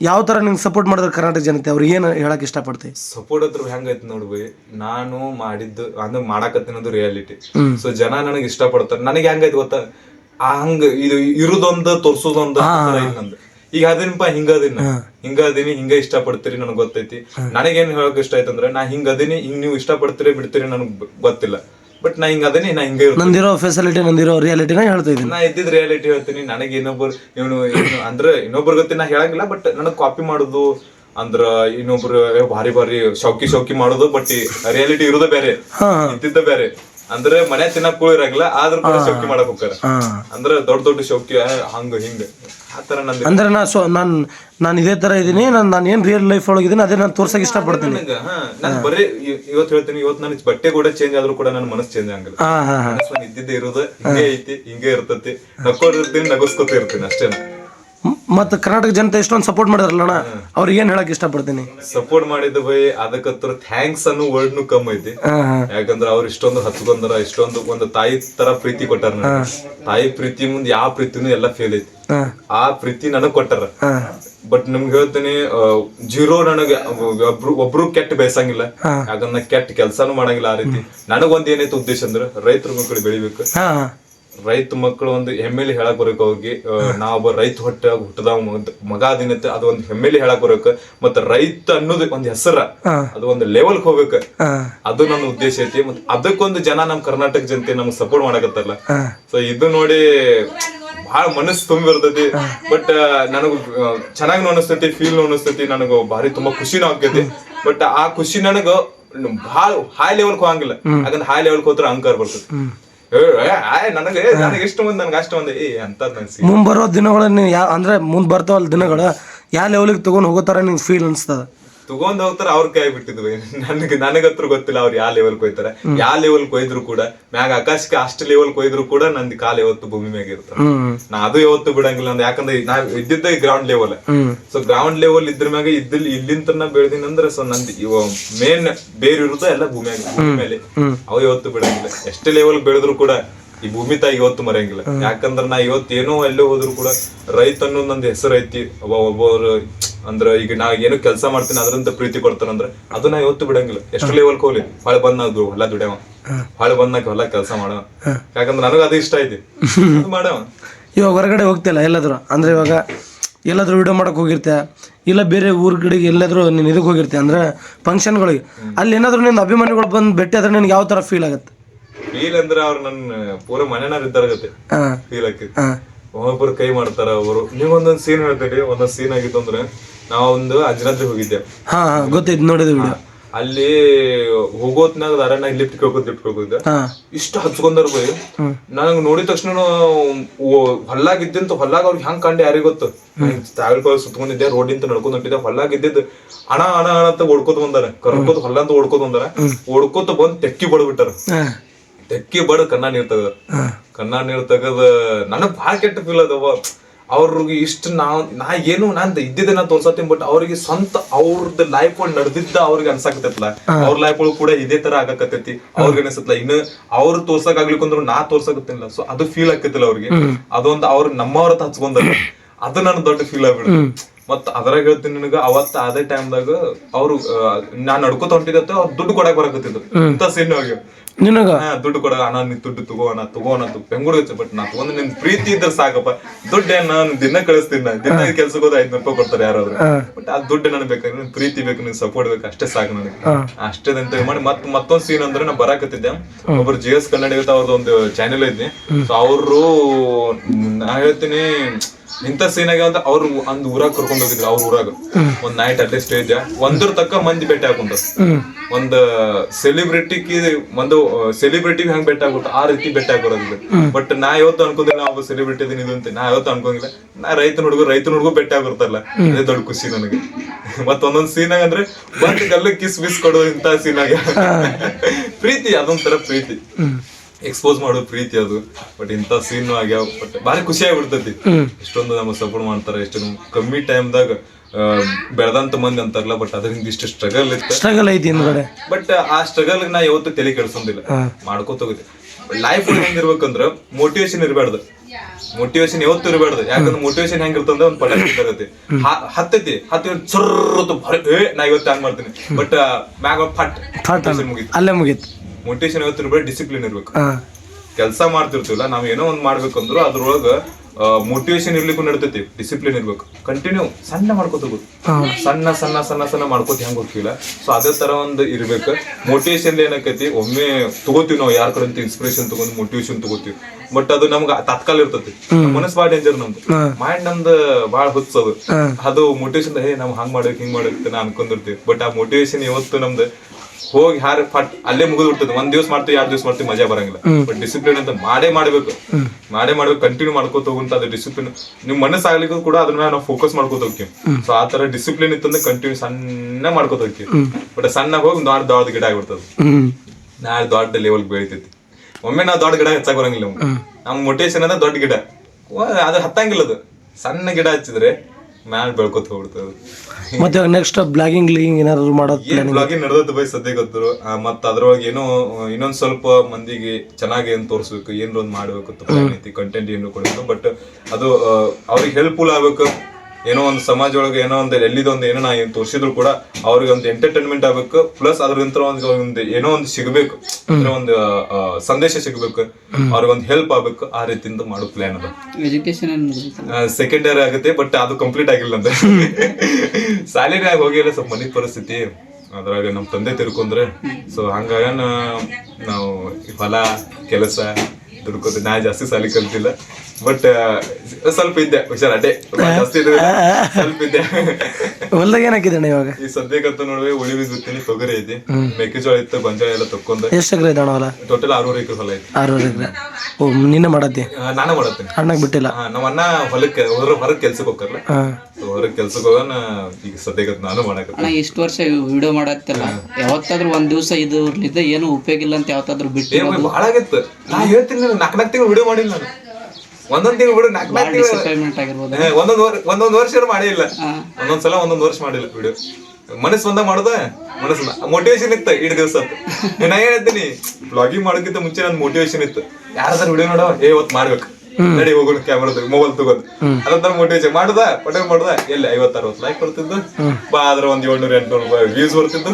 ಯಾವ ತರ ನಿಂಗೆ ಸಪೋರ್ಟ್ ಮಾಡಿದ್ರೆ ಕರ್ನಾಟಕ ಜನತೆ? ಅವ್ರಿಗೆ ಏನು ಹೇಳಕ್ ಇಷ್ಟಪಡ್ತಿ? ಸಪೋರ್ಟ್ ಹತ್ರ ಹೆಂಗೈತಿ ನೋಡ್ಬಿ ನಾನು ಮಾಡಿದ್ದು ಅಂದ್ರೆ ಮಾಡಾಕತ್ತಿನದು ರಿಯಾಲಿಟಿ ಸೊ ಜನ ನನಗೆ ಇಷ್ಟಪಡ್ತಾರೆ. ನನಗೆ ಹೆಂಗೈತಿ ಗೊತ್ತಾ? ಆ ಹಂಗ ಇದು ಇರುದೊಂದು ತೋರ್ಸೋದೊಂದು ನಂದು. ಈಗ ಅದೇನಪ್ಪ ಹಿಂಗ ಅದಿನ. ಹಿಂಗ ಅದೀನಿ ಹಿಂಗ ಇಷ್ಟಪಡ್ತೀರಿ ನನಗೆ ಗೊತ್ತೈತಿ. ನನಗೇನ್ ಹೇಳಕ್ ಇಷ್ಟ ಆಯ್ತಂದ್ರೆ ನಾ ಹಿಂಗ ಅದೀನಿ ಹಿಂಗ್ ನೀವು ಇಷ್ಟ ಪಡ್ತೀರಿ ಬಿಡ್ತೀರಿ ನನಗೆ ಗೊತ್ತಿಲ್ಲ. ಬಟ್ ನಾ ಹಿಂಗ ಅದೀನಿ ನಾ ಹಿಂಗ ನಂದಿರೋ ಫೆಸಿಲಿಟಿ ನಂದಿರೋ ರಿಯಾಲಿಟಿನ ಹೇಳ್ತಾ ಇದ್ದೀನಿ. ನಾ ಇದ್ದಿದ್ ರಿಯಾಲಿಟಿ ಹೇಳ್ತೀನಿ. ನನಗೆ ಇನ್ನೊಬ್ರು ಇವನು ಅಂದ್ರೆ ಇನ್ನೊಬ್ರ ಗೊತ್ತಿ ನಾ ಹೇಳಂಗಿಲ್ಲ ಬಟ್ ನನಗ್ ಕಾಪಿ ಮಾಡುದು ಅಂದ್ರ ಇನ್ನೊಬ್ರು ಭಾರಿ ಭಾರಿ ಶೌಕಿ ಶೌಕಿ ಮಾಡೋದು ಬಟ್ ರಿಯಾಲಿಟಿ ಇರೋದೇ ಬೇರೆ ಇದ್ದಿದ್ದ ಬೇರೆ. ಅಂದ್ರೆ ಮನೆ ತಿನ್ನಕ್ ಇರಂಗಿಲ್ಲ ಆದ್ರೂ ಕೂಡ ಶೌಕಿ ಮಾಡಕ್ ಹೋಗ್ತಾರ. ಅಂದ್ರೆ ದೊಡ್ಡ ದೊಡ್ಡ ಶೌಕಿ ಹಂಗ ಹಿಂಗ. ಆತರ ನಂದು ಅಂದ್ರೆ ನಾ ಸೊ ನಾನು ನಾನು ಇದೇ ತರ ಇದೀನಿ ನಾನು ನಾನು ಏನ್ ರಿಯಲ್ ಲೈಫ್ ಒಳಗಿದ್ದೀನಿ ಅದೇ ನಾನು ತೋರ್ಸಕ್ ಇಷ್ಟ ಪಡ್ತೀನಿ ಹಾ. ನಾನ್ ಬರೀ ಇ- ಇವತ್ತು ಹೇಳ್ತೀನಿ ಇವತ್ತು ನನ್ ಬಟ್ಟೆ ಕೂಡ ಚೇಂಜ್ ಆದ್ರೂ ಕೂಡ ನನ್ನ ಮನಸ್ಸು ಚೇಂಜ್ ಆಗಲ್ಲ ಹಾ ಹಾ ಹಾ. ಮನಸ್ಸು ಇದ್ದಿದ್ದೇ ಇರೋದು ಹಿಂಗೆ ಐತಿ ಹಿಂಗೆ ಇರ್ತತಿ. ನಕ್ಕೊಂಡಿರ್ತೀನಿ ನಗಸ್ಕೊತ ಇರ್ತೀನಿ ಅಷ್ಟೇ ಮತ್ತೆ ಕರ್ನಾಟಕ ಜನತೆ ಎಷ್ಟೊಂದು ಸಪೋರ್ಟ್ ಮಾಡಿದ್ರಲ್ಲ ಅಣ್ಣ. ಅವ್ರಿಗೆ ಏನು ಹೇಳಕ್ ಇಷ್ಟಪಡ್ತೀನಿ? ಸಪೋರ್ಟ್ ಮಾಡಿದ ಬೈ ಅದಕ್ಕತ್ರ ಥ್ಯಾಂಕ್ಸ್ ಅನ್ನೋ ವರ್ಡ್ ನು ಕಮ್ಮಿ ಐತಿ. ಯಾಕಂದ್ರೆ ಅವ್ರು ಇಷ್ಟೊಂದು ಹಚ್ಕೊಂಡ್ರ ಇಷ್ಟೊಂದು ಒಂದು ತಾಯಿ ತರ ಪ್ರೀತಿ ಕೊಟ್ಟಾರ ತಾಯಿ ಪ್ರೀತಿ ಮುಂದೆ ಯಾವ ಪ್ರೀತಿನೂ ಎಲ್ಲ ಫೇಲ್ ಐತಿ. ಆ ಪ್ರೀತಿ ನನಗ್ ಕೊಟ್ಟಾರ. ಬಟ್ ನಿಮ್ಗೆ ಹೇಳ್ತೀನಿ ಜೀರೋ ನನಗೆ ಒಬ್ರು ಒಬ್ರು ಕೆಟ್ಟ ಬೇಸಂಗಿಲ್ಲ ಯಾಕಂದ್ರೆ ಕೆಟ್ಟ ಕೆಲ್ಸಾನು ಮಾಡಂಗಿಲ್ಲ ಆ ರೀತಿ. ನನಗೊಂದ್ ಏನೈತೆ ಉದ್ದೇಶ ಅಂದ್ರೆ ರೈತರ ಮಕ್ಕಳು ಬೆಳಿಬೇಕು. ರೈತ ಮಕ್ಕಳು ಒಂದು ಹೆಮ್ಮೆಲಿ ಹೇಳಕ್ ಬರಬೇಕು ಹೋಗಿ ನಾ ಒಬ್ಬ ರೈತ ಹೊಟ್ಟೆ ಹುಟ್ಟದ ಮಗ ಅದಿನತ್ತ ಅದು ಒಂದು ಹೆಮ್ಮೆಲಿ ಹೇಳಕ್ ಬರಬೇಕು ಮತ್ತ ರೈತ ಅನ್ನೋದು ಒಂದ್ ಹೆಸರ ಅದು ಒಂದು ಲೆವೆಲ್ ಹೋಗ್ಬೇಕ. ಅದು ನನ್ನ ಉದ್ದೇಶ ಐತಿ ಮತ್ ಅದಕ್ಕೊಂದು ಜನ ನಮ್ ಕರ್ನಾಟಕ ಜನತೆ ನಮ್ಗೆ ಸಪೋರ್ಟ್ ಮಾಡಕತ್ತಾರಲ್ಲ. ಸೊ ಇದು ನೋಡಿ ಬಹಳ ಮನಸ್ಸು ತುಂಬಿರ್ತೈತಿ ಬಟ್ ನನಗ ಚೆನ್ನಾಗಿ ಅನಿಸ್ತೈತಿ ಫೀಲ್ ಅನಿಸ್ತೈತಿ ನನಗ ಭಾರಿ ತುಂಬಾ ಖುಷಿನೂ ಆಗ್ತೈತಿ. ಬಟ್ ಆ ಖುಷಿ ನನಗ ಬಹಳ ಹೈ ಲೆವೆಲ್ ಹೋಗಂಗಿಲ್ಲ ಯಾಕಂದ್ರೆ ಹೈ ಲೆವೆಲ್ ಹೋದ್ರ ಅಹಂಕಾರ ಆಯ್ ನನಗೆ ನನಗೆ ಎಷ್ಟು ಮಂದಿ ನನಗೆ ಅಷ್ಟು ಮಂದಿ ಏ ಅಂತ ನನ್ಸಿ ಮುಂಬರೋ ದಿನಗಳು ಯಾವ ಅಂದ್ರೆ ಮುಂದ್ ಬರ್ತಾವಲ್ಲ ದಿನಗಳು ಯಾವ ಲೆವೆಲಿಗೆ ತಗೊಂಡು ಹೋಗೋತಾರ ನಿಂಗೆ ಫೀಲ್ ಅನ್ಸ್ತದ? ತಗೊಂಡ್ ಹೋಗ್ತಾರ ಅವ್ರ ಕೈ ಬಿಟ್ಟಿದ್ವಿ. ನನಗೆ ನನಗತ್ರ ಗೊತ್ತಿಲ್ಲ ಅವ್ರು ಯಾವ ಲೆವೆಲ್ ಕೊಯ್ತಾರ. ಯಾವ ಲೆವೆಲ್ ಕೊಯ್ದ್ರು ಕೂಡ ಮ್ಯಾಗ ಆಕಾಶಕ್ಕೆ ಅಷ್ಟು ಲೆವೆಲ್ ಕೊಯ್ದ್ರು ಕೂಡ ನಂದು ಕಾಲ್ ಯಾವತ್ತು ಭೂಮಿ ಮ್ಯಾಗ ಇರ್ತಾರ ನಾ ಅದು ಯಾವತ್ತು ಬಿಡಂಗಿಲ್ಲ ಅಂದ್ರೆ ಯಾಕಂದ್ರೆ ನಾ ಇದ್ದಿದ್ದ ground level so ground level ಇದ್ರ ಮ್ಯಾಗ ಇದ್ದಿಲ್ ಇಲ್ಲಿಂತ ನಾ ಬೆಳ್ದಿನಂದ್ರ ಸೊ ನಂದು ಇವ ಮೇನ್ ಬೇರೆ ಇರುತ್ತ ಎಲ್ಲ ಭೂಮಿಯಾಗ ಭೂಮಿ ಮೇಲೆ ಅವು ಯಾವತ್ತು ಬಿಡಂಗಿಲ್ಲ. ಎಷ್ಟೇ ಲೆವೆಲ್ ಬೆಳೆದ್ರು ಕೂಡ ಈ ಭೂಮಿ ತಾಯಿ ಇವತ್ತು ಮರೆಯಂಗಿಲ್ಲ. ಯಾಕಂದ್ರ ನಾ ಇವತ್ತು ಏನೋ ಎಲ್ಲೇ ಹೋದ್ರು ಕೂಡ ರೈತ ಅನ್ನೋ ನಂದು ಹೆಸರು ಐತಿ. ಒಬ್ಬ ಒಬ್ಬರು ಅಂದ್ರ ಈಗ ನಾ ಏನು ಕೆಲಸ ಮಾಡ್ತೀನಿ ಅದ್ರಂತ ಪ್ರೀತಿ ಕೊಡ್ತಾರಂದ್ರ ಅದು ನಾ ಇವತ್ತು ಬಿಡಂಗಿಲ್ಲ. ಎಷ್ಟು ಲೆವೆಲ್ ಹೋಗ್ಲಿ ಹೊಳೆ ಬಂದ್ ಹೊಲ ದುಡ್ಯಾವ. ಹೊಳೆ ಬಂದಾಗ ಹೊಲ ಕೆಲಸ ಮಾಡವ ಯಾಕಂದ್ರ ನನಗ ಅದು ಇಷ್ಟ ಐತಿ. ಮಾಡವ ಇವಾಗ ಹೊರಗಡೆ ಹೋಗ್ತಿಲ್ಲ ಎಲ್ಲಾದ್ರು? ಅಂದ್ರೆ ಇವಾಗ ಎಲ್ಲಾದ್ರೂ ವಿಡಿಯೋ ಮಾಡಕ್ ಹೋಗಿರ್ತೆ ಇಲ್ಲ ಬೇರೆ ಊರ್ ಕಡೆಗೆ ಎಲ್ಲಾದ್ರೂ ನೀನು ಇದಕ್ಕೆ ಹೋಗಿರ್ತೆ ಅಂದ್ರೆ ಫಂಕ್ಷನ್ಗಳಿಗೆ ಅಲ್ಲಿ ಏನಾದ್ರು ನಿನ್ನ ಅಭಿಮಾನಿಗಳು ಬಂದು ಭೇಟಿ ಆದ್ರೆ ನಿನ್ಗೆ ಯಾವ ಥರ ಫೀಲ್ ಆಗುತ್ತೆ? ಫೀಲ್ ಅಂದ್ರ ಅವ್ರ ನನ್ನ ಪೂರ ಮನೆನಾರ ಇದ್ದಾರ ಜೊತೆ ಫೀಲ್ ಆಕೈತಿ ಒಬ್ಬೊಬ್ರು ಕೈ ಮಾಡ್ತಾರ ಅವರು. ನೀವ್ ಒಂದೊಂದ್ ಸೀನ್ ಹೇಳ್ತೀರಿ ಒಂದೊಂದ್ ಸೀನ್ ಆಗಿತ್ತು ಅಂದ್ರೆ ನಾವೊಂದು ಅಂಜನಾದ್ರಿ ಹೋಗಿದ್ದೆ. ಹಾ ಗೊತ್ತೈತೆ ನೋಡಿದ ವಿಡಿಯೋ ಅಲ್ಲಿ ಹೋಗೋತ್ನಾಗ ದಾರನಾಗ ಲಿಫ್ಟ್ ಕೇಳ್ಕೊತ ಲಿಫ್ಟ್ ಕೇಳ್ಕೊತ ಇಷ್ಟ ಹಚ್ಕೊಂಡಾರ ಬೈ ನನಗ್ ನೋಡಿದ ತಕ್ಷಣ ಹೊಲ್ಲಾಗ ಇದ್ದಂತ ಹೊಲ್ಲಾಗ ಅವ್ರಿಗೆ ಹೆಂಗ್ ಕಂಡೆ ಯಾರಿಗ ಗೊತ್ತು? ಕಾಲ್ ಸುತ್ಕೊಂಡಿದ್ದೆ ರೋಡಿಂದ ನಡ್ಕೊಂಡ್ ಹೊಂಟಿದ್ದೆ ಹೊಲ್ಲಾಗ ಇದ್ದಿದ್ದು ಹಣ ಹಣ ಹಣ ಅಂತ ಓಡ್ಕೋತ ಬಂದಾರ. ಕರ್ಕೋತ ಹೊಲ್ಲ ಅಂತ ಓಡ್ಕೋತ ಬಂದಾರ. ಓಡ್ಕೋತ ಬಂದ್ ತೆಕ್ಕಿ ಬಡ್ಬಿಟ್ಟಾರ ಹಾಂ ತೆಕ್ಕಿ ಬಡ ಕಣ್ಣ ನೀರ್ ತೆಗದ. ಕಣ್ಣ ನೀರ್ ತೆಗದ ನನಗ್ ಭಾಳ ಕೆಟ್ಟ ಫೀಲ್ ಅದವ ಅವ್ರಿಗೆ ಇಷ್ಟ ನಾ ನಾ ಏನು ನಾನ್ ಇದ್ದಿದ್ದೆ ನಾ ತೋರ್ಸತ್ತೀನಿ ಬಟ್ ಅವ್ರಿಗೆ ಸ್ವಂತ ಅವ್ರದ್ದು ಲೈಫ್ ಒಳಗೆ ನಡೆದಿದ್ದ ಅವ್ರಿಗೆ ಅನ್ಸಾಕತ್ತಲ್ಲ ಅವ್ರ ಲೈಫ್ ಒಳಗ್ ಕೂಡ ಇದೇ ತರ ಆಗಕತ್ತೈತಿ. ಅವ್ರಿಗೆ ಅನ್ಸತ್ತಲ್ಲ ಇನ್ನು ಅವ್ರು ತೋರ್ಸಕ್ ಆಗ್ಲಿಕ್ಕಂದ್ರು ನಾ ತೋರ್ಸಕತ್ತಿಲ್ಲ ಸೊ ಅದು ಫೀಲ್ ಆಕತ್ತಿಲ್ಲ ಅವ್ರಿಗೆ. ಅದೊಂದು ಅವ್ರ ನಮ್ಮವ್ರ ಹಚ್ಕೊಂಡಾರ ಅದು ನನ್ ದೊಡ್ಡ ಫೀಲ್ ಆಗ್ಬಿಡುತ್ತೆ. ಮತ್ತ ಅದ್ರಾಗ ಹೇಳ್ತೀನಿ ನಿನಗ ಅವತ್ತ ಅದೇ ಟೈಮ್ದಾಗ ಅವ್ರು ನಾ ನಾನ್ ನಡ್ಕೋತ ಹೊಂಟಿದತ್ತ ಅವ್ರು ದುಡ್ಡು ಕೊಡಕ್ ಬರಕತ್ತಿದ್ರು. ಇಂಥ ಸೀನ್ ಹೋಗಿ. ನಿನಗ? ದುಡ್ಡು ಕೊಡ ಅಣ್ಣ ನೀ ದುಡ್ಡು ತಗೋ ಅಣ್ಣ ತಗೋ ಅಣ್ಣ ಬೆಂಗಳೂರು ಬಟ್ ನಾ ತಗೊಂಡ್ ನಿನ್ ಪ್ರೀತಿ ಇದ್ರೆ ಸಾಕಪ್ಪ. ದುಡ್ಡು ಏನ್ ನಾನು ದಿನ ಕಳಿಸ್ತೀನಿ ನಾ ದಿನ ಕೆಲ್ಸಕ್ಕೆ ಹೋದ ಐದ್ನೂರು ರೂಪಾಯಿ ಕೊಡ್ತಾರೆ ಯಾರಾದ್ರು. ಬಟ್ ಆ ದುಡ್ಡು ನನಗೆ ಬೇಕಾದ್ರೆ ನಿನ್ ಪ್ರೀತಿ ಬೇಕು ನಿನ್ ಸಪೋರ್ಟ್ ಬೇಕು ಅಷ್ಟೇ ಸಾಕು ನನಗೆ. ಅಷ್ಟೇ ಅಂತ ಮಾಡಿ ಮತ್ ಮತ್ತೊಂದ್ ಸೀನ್ ಅಂದ್ರೆ ನಾ ಬರಾಕತ್ತಿದ್ದೆ. ಒಬ್ರು ಜಿ ಎಸ್ ಕನ್ನಡ ಅಂತ ಅವ್ರದ್ದು ಒಂದು ಚಾನೆಲ್ ಐತಿ ಸೊ ಅವರು ನಾ ಹೇಳ್ತೀನಿ ಇಂಥ ಸೀನ್ ಆಗ್ಯಾವ ಅಂತ ಅವ್ರು ಒಂದ್ ಊರಾಗ ಕರ್ಕೊಂಡ್ ಹೋಗಿದ್ರು ಅವ್ರ ಊರಾಗ. ಒಂದ್ ನೈಟ್ ಅಲ್ಲೇ ಸ್ಟೇಜ್ ಒಂದ್ರ ತಕ್ಕ ಮಂದಿ ಭೇಟಿ ಹಾಕೊಂಡ ಒಂದ್ ಸೆಲಿಬ್ರಿಟಿ ಒಂದು ಸೆಲಿಬ್ರಿಟಿ ಹೆಂಗ್ ಭೇಟಿ ಆಗ್ಬಿಟ್ಟು ಆ ರೀತಿ ಭೇಟಿ ಹಾಕೋದಿಲ್ಲ ಬಟ್ ನಾ ಯಾವತ್ತು ಅನ್ಕೊಂಡಿಲ್ಲ ಒಬ್ಬ ಸೆಲಿಬ್ರಿಟಿ ಇದೀನಿ ಇದು ಅಂತ. ನಾ ಯಾವತ್ತು ಅನ್ಕೊಂಡಿಲ್ಲ. ನಾ ರೈತನ ಹುಡುಗ ರೈತನ ಹುಡುಗ ಭೇಟಿ ಆಗಿರ್ತಲ್ಲ ಅದೇ ದೊಡ್ಡ ಖುಷಿ ನನಗೆ. ಮತ್ತ ಒಂದೊಂದ್ ಸೀನ್ ಅಂದ್ರೆ ಬಂದ್ ಗಲ್ಲ ಕಿಸ್ ಬಿಸ್ ಕೊಡೋ ಇಂತ ಸೀನ್ ಆಗ ಪ್ರೀತಿ ತರ ಪ್ರೀತಿ. ಎಕ್ಸ್ಪೋಸ್ ಮಾಡೋ ಪ್ರೀತಿ ಅದು. ಬಟ್ ಇಂಥ ಸೀನ್ ಆಗ್ಯಾವ. ಬಟ್ ಭಾರಿ ಖುಷಿ ಆಗ್ಬಿಡ್ತೈತಿ. ಇಷ್ಟೊಂದು ನಮಗೆ ಸಪೋರ್ಟ್ ಮಾಡ್ತಾರೆ. ಎಷ್ಟು ಕಮ್ಮಿ ಟೈಮ್ದಾಗ ಬೆಳೆದಂತ ಮಂದಿ ಅಂತಾರಲ್ಲ ಬಟ್ ಅದರಿಂದ ಇಷ್ಟು ಸ್ಟ್ರಗಲ್ ಇತ್ತು. ಸ್ಟ್ರಗಲ್ ಐತಿ ಹಿಂದ್ಗಡೆ. ಬಟ್ ಆ ಸ್ಟ್ರಗಲ್ ನಾ ಯಾವತ್ತೂ ತಲೆ ಕೆಡ್ಸೋದಿಲ್ಲ. ಮಾಡ್ಕೋತ ಹೋಗುತ್ತೆ ಲೈಫ್ ಹೆಂಗಿರ್ಬೇಕಂದ್ರ ಮೋಟಿವೇಶನ್ ಇರಬಾರ್ದು ಮೋಟಿವೇಶನ್ ಯಾವತ್ತೂ ಇರಬಾರ್ದು ಯಾಕಂದ್ರೆ ಮೋಟಿವೇಶನ್ ಹೆಂಗಿರ್ತಂದ್ರೆ ಒಂದ್ ಪಡ ಇರ್ತೈತಿ ಹತ್ತೈತಿ. ಹತ್ತಿ ಏ ನಾ ಇವತ್ತು ಹಂಗ್ ಮಾಡ್ತೀನಿ. ಬಟ್ ಮ್ಯಾಗ ಫಟ್. ಅಲ್ಲೇ ಮುಗೀತು. ಮೋಟಿವೇಶನ್ ಇವತ್ತು ಇರ್ಬೇಕು ಡಿಸಿಪ್ಲಿನ್ ಇರ್ಬೇಕು. ಕೆಲಸ ಮಾಡ್ತಿರ್ತಿಲ್ಲ ನಾವ್ ಏನೋ ಒಂದ್ ಮಾಡ್ಬೇಕಂದ್ರು ಅದ್ರೊಳಗ ಮೋಟಿವೇಶನ್ ಇರ್ಲಿಕ್ಕೂ ನಡ್ತೈತಿ ಡಿಸಿಪ್ಲಿನ್ ಇರ್ಬೇಕು. ಕಂಟಿನ್ಯೂ ಸಣ್ಣ ಮಾಡ್ಕೋತ ಹೋಗುದು ಸಣ್ಣ ಸಣ್ಣ ಸಣ್ಣ ಸಣ್ಣ ಮಾಡ್ಕೋತಿ ಹೆಂಗ್ ಹೋಗ್ತಿಲ್ಲ ಸೊ ಅದೇ ತರ ಒಂದ್ ಇರ್ಬೇಕು. ಮೋಟಿವೇಶನ್ ಏನಕೈತಿ ಒಮ್ಮೆ ತಗೋತೀವಿ ನಾವು ಯಾರ ಕಡೆ ಇನ್ಸ್ಪಿರೇಷನ್ ತಗೊಂಡ್ ಮೋಟಿವೇಶನ್ ತಗೋತೀವಿ. ಬಟ್ ಅದು ನಮ್ಗೆ ತತ್ಕಾಲ ಇರ್ತತಿ. ಮನಸ್ ಬಾಳ ಡೇಂಜರ್ ನಮ್ದು. ಮೈಂಡ್ ನಮ್ದು ಬಾಳ ಹುಚ್ಚದು ಅದು. ಮೋಟಿವೇಶನ್ ಹೇ ನಾವ್ ಹಂಗ್ ಮಾಡ್ಬೇಕು ಹಿಂಗ್ ಮಾಡ್ಬೇಕು ನಾ ಅನ್ಕೊಂಡಿರ್ತೀವಿ. ಬಟ್ ಆ ಮೋಟಿವೇಶನ್ ಇವತ್ತು ನಮ್ದು ಹೋಗಿ ಹಾರ ಫಟ್ ಅಲ್ಲೇ ಮುಗಿದು ಬಿಡ್ತದೆ ಒಂದ್ ದಿವಸ ಮಾಡ್ತೀವಿ ಎರಡು ದಿವಸ ಮಾಡ್ತೀವಿ ಮಜಾ ಬರಂಗಿಲ್ಲ. ಬಟ್ ಡಿಸಿಪ್ಲಿನ್ ಅಂತ ಮಾಡೇ ಮಾಡ್ಬೇಕು. ಮಾಡೇ ಮಾಡ್ಬೇಕು ಕಂಟಿನ್ಯೂ ಮಾಡ್ಕೋತ ಹೋಗುವಂತ ಅದು ಡಿಸಿಪ್ಲಿನ್ ನಿಮ್ ಮನಸ್ಸಾಗ್ಲಿಕ್ಕೂ ಕೂಡ ಅದನ್ನ ನಾವು ಫೋಕಸ್ ಮಾಡ್ಕೋತ ಹೋಗ್ತೀವಿ. ಸೊ ಆ ತರ ಡಿಸಿಪ್ಲಿನ್ ಇತ್ತಂದ್ರೆ ಕಂಟಿನ್ಯೂ ಸಣ್ಣ ಮಾಡ್ಕೋತ ಹೋಗ್ತೀವಿ. ಬಟ್ ಸಣ್ಣ ಹೋಗಿ ದೊಡ್ಡ ದೊಡ್ಡ ಗಿಡ ಆಗ್ಬಿಡ್ತದೆ. ನಾ ನಾಳೆ ದೊಡ್ಡ ಲೆವೆಲ್ ಬೆಳಿತೈತಿ. ಒಮ್ಮೆ ನಾವು ದೊಡ್ಡ ಗಿಡ ಹಚ್ಚಕ್ ಬರಂಗಿಲ್ಲ ನಮ್ ಮೊಟಿವೇಶನ್ ಅಂದ್ರೆ ದೊಡ್ಡ ಗಿಡ. ಅದು ಹತ್ತಂಗಿಲ್ಲ ಅದು. ಸಣ್ಣ ಗಿಡ ಹಚ್ಚಿದ್ರೆ ಮ್ಯಾಲ ಬೆಳ್ಕೊತ ಹೋಗ್ಬಿಡ್ತದೆ. ಮತ್ತೆ ಇವಾಗ ನೆಕ್ಸ್ಟ್ ಬ್ಲಾಗಿಂಗ್ ಲೀಗಿಂಗ್ ಏನಾದ್ರು ಮಾಡೋದು ಏನ್ ಬ್ಲಾಗಿಂಗ್ ನಡೆದದ್ದು ಬೈ ಸದ್ಯ ಗೊತ್ತರು ಮತ್ತ ಅದ್ರೊಳಗೆ ಏನೋ ಇನ್ನೊಂದು ಸ್ವಲ್ಪ ಮಂದಿಗೆ ಚೆನ್ನಾಗಿ ಏನ್ ತೋರ್ಸ್ಬೇಕು ಏನ್ರ ಒಂದ್ ಮಾಡ್ಬೇಕು ಅಂತ ಐತಿ ಕಂಟೆಂಟ್ ಏನು ಕೊಡಬೇಕು. ಬಟ್ ಅದು ಅವ್ರಿಗೆ ಹೆಲ್ಪ್ಫುಲ್ ಆಗ್ಬೇಕು. ಏನೋ ಒಂದು ಸಮಾಜ ಒಳಗೆ ಏನೋ ಒಂದು ಎಲ್ಲಿದೊಂದು ಏನೋ ನಾ ಏನ್ ತೋರ್ಸಿದ್ರು ಕೂಡ ಅವ್ರಿಗೆ ಒಂದು ಎಂಟರ್ಟೈನ್ಮೆಂಟ್ ಆಗ್ಬೇಕು ಪ್ಲಸ್ ಅದ್ರಿಂದ ಒಂದು ಒಂದು ಏನೋ ಒಂದು ಸಿಗಬೇಕು. ಅಂದ್ರೆ ಒಂದು ಸಂದೇಶ ಸಿಗಬೇಕು. ಅವ್ರಿಗೆ ಒಂದು ಹೆಲ್ಪ್ ಆಗ್ಬೇಕು. ಆ ರೀತಿಯಿಂದ ಮಾಡೋ ಪ್ಲಾನ್ ಅದ. ಸೆಕೆಂಡ್ ಇಯರ್ ಆಗುತ್ತೆ ಬಟ್ ಅದು ಕಂಪ್ಲೀಟ್ ಆಗಿಲ್ಲ ಅಂತ ಸ್ಯಾಲರಿ ಆಗಿ ಹೋಗಿಲ್ಲ ಸ್ವಲ್ಪ ಮನೆ ಪರಿಸ್ಥಿತಿ. ಅದ್ರಾಗ ನಮ್ಮ ತಂದೆ ತಿರ್ಕೊಂಡ್ರೆ. ಸೊ ಹಂಗಾಗ ನಾವು ಹೊಲ ಕೆಲಸ ದುಡ್ಕೋತ ನಾ ಜಾಸ್ತಿ ಸಾಲಿ ಕಲ್ತಿಲ್ಲ. ಬಟ್ ಸ್ವಲ್ಪ ಇದ್ದೆ. ಹುಷಾರ್ ಅಟೆ ಜಾಸ್ತಿ ಸ್ವಲ್ಪ ಇದ್ದೆ. ಹೊಲ್ದಾಗ ಏನ್ ಹಾಕಿದಣ್ಣ ಇವಾಗ? ಈ ಸದ್ಯಕ್ಕಂತ ನೋಡುವೆ ಉಳಿ ಬೀಜ ಬಿತ್ತೀನಿ ತೊಗರಿ ಐತಿ ಮೆಕ್ಕೆಜೋಳ ಇತ್ತು ಗೊಂಜಾಳ ಎಲ್ಲ ತಕ್ಕೊಂಡ. ಎಷ್ಟು ಎಕರೆ ಹೊಲ? ಟೋಟಲ್ ಆರೂವರೆ ಎಕರೆ ಹೊಲ ಐತಿ. ಆರೂರು ಎಕರೆ. ಓ ನಿನ್ನೆ ಮಾಡತ್ತಿ? ಆ, ನಾನೇ ಮಾಡತ್ತೀನಿ. ಅಣ್ಣಗ್ ಬಿಟ್ಟಿಲ್ಲ? ನಮ್ಮ ಅಣ್ಣ ಹೊಲಕ್ಕೆ ಹೊರ ಹೊರಗೆ ಕೆಲ್ಸಕ್ಕೆ ಹೋಗ್ತಾರಲ್ಲ? ಹೊರಗೆ ಕೆಲ್ಸಕ್ಕೆ ಹೋಗೋಣ ಈಗ ಸದ್ಯಕ್ಕೆ ನಾನು ಮಾಡಕ್ಕೆ ಅಣ್ಣ ಇಷ್ಟು ವರ್ಷ ವಿಡಿಯೋ ಮಾಡತ್ತಿಲ್ಲ ಯಾವತ್ತಾದ್ರೂ ಒಂದ್ ದಿವಸ ಇದು ಇರ್ಲಿದ್ದೆ ಏನು ಉಪಯೋಗ ಇಲ್ಲ ಅಂತ ಯಾವತ್ತಾದ್ರೂ ಬಿಟ್ಟು ಬಹಳ ಆಗಿತ್ತು ನಾ ಹೇಳ್ತೀನಿ ನಾಲ್ಕು ನಾಲ್ಕು ತಿಂಗಳು ವಿಡಿಯೋ ಮಾಡಿಲ್ಲ ನಾನು. ಒಂದೊಂದ್ ತಿಂಗಳು ಬಿಡು ನಾಲ್ಕು ನಾಲ್ಕು ತಿಂಗಳು. ಒಂದೊಂದು ಆಗಿರ್ಬೋದು. ಒಂದೊಂದ್ ವರ್ ಒಂದೊಂದ್ ವರ್ಷ ಮಾಡಿಲ್ಲ. ಒಂದೊಂದ್ ಸಲ ಒಂದೊಂದ್ ವರ್ಷ ಮಾಡಿಲ್ಲ ವಿಡಿಯೋ ಮನಸ್ಸು ಬಂದ ಮಾಡುದ? ಮನಸ್ಸು ಮೋಟಿವೇಶನ್ ಇತ್ತು ಇಡ್ ದಿವಸ ನಾ ಹೇಳ್ತೀನಿ? ಬ್ಲಾಗಿಂಗ್ ಮಾಡೋಕ್ಕಿಂತ ಮುಂಚೆ ನನ್ ಮೋಟಿವೇಶನ್ ಇತ್ತು. ಯಾರಾದ್ರೂ ವಿಡಿಯೋ ನೋಡೋ? ಏ ಇವತ್ತು ಮಾಡ್ಬೇಕು. ನಡಿ ಹೋಗೋಣ ಕ್ಯಾಮ್ರಾದ ಮೊಬೈಲ್ ತಗೋದು ಅದಂತ ಮೋಟಿವೇಶನ್ ಮಾಡುದ? ಪಟೇ ಮಾಡುದ? ಎಲ್ಲಿ? ಐವತ್ತು ಅರವತ್ತು ಲೈಕ್ ಬರ್ತಿದ್ದು ಬಾ ಆದ್ರೆ ಒಂದ್ ಏಳ್ನೂರ ಎಂಟ್ನೂರು ವ್ಯೂಸ್ ಬರ್ತಿದ್ದು.